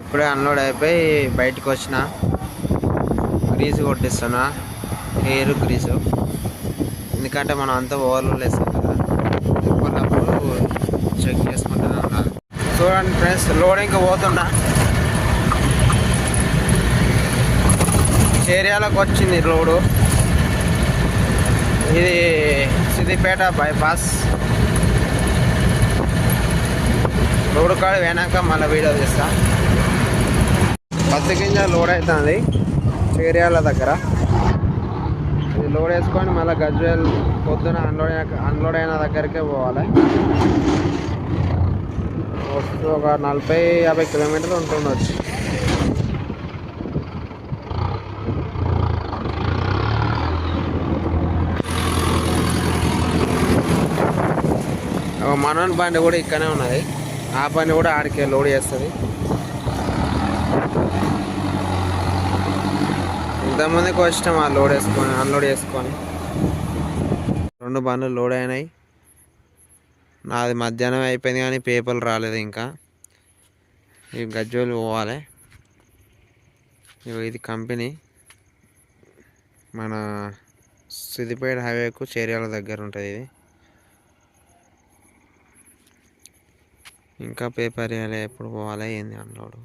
ఇప్పుడే అన్లోడ్ అయిపోయి బయటకు వచ్చిన. గ్రీజు కొట్టిస్తున్నా. Hair grease. ఎందుకంటే మనం అంతా ఓవర్లోడ్ వేస్తాం కదా. ఎప్పటికప్పుడు చెక్ చేసుకుంటూనే ఉండాలి. చూడండి ఫ్రెండ్స్ లోడింగ్కి పోతున్నా ఏరియాలోకి వచ్చింది రోడ్డు ఇది సిద్దిపేట బైపాస్. రోడ్డు కాడ వెనక మళ్ళీ వీడియో తీస్తాను పత్తి గింజ లోడ్ అవుతుంది. చేరియాల దగ్గర. ఇది లోడ్ వేసుకొని మళ్ళీ గజ్వేల్ పొద్దున అన్లోడ్ అయిన అన్లోడ్ అయిన దగ్గరికే పోవాలి. వస్తూ ఒక నలభై యాభై కిలోమీటర్లు ఉంటుండొచ్చు. ఒక మనోన్ బండి కూడా ఇక్కడనే ఉన్నది. ఆ బండి కూడా ఆడికే లోడ్ చేస్తుంది. ఇంతకుముందుకు వచ్చినాం ఆ? లోడ్ వేసుకొని అన్లోడ్ చేసుకొని. రెండు బండ్లు లోడ్ అయినాయి. నాది మధ్యాహ్నం అయిపోయింది కానీ పేపర్లు రాలేదు ఇంకా. ఈ గజ్జోలు పోవాలి. ఇగో ఇది కంపెనీ. మన సిద్దిపేట హైవేకు చేరియాల దగ్గర ఉంటుంది ఇది. ఇంకా పేపర్ వేయాలి ఎప్పుడు పోవాలి ఏంది అన్లోడ్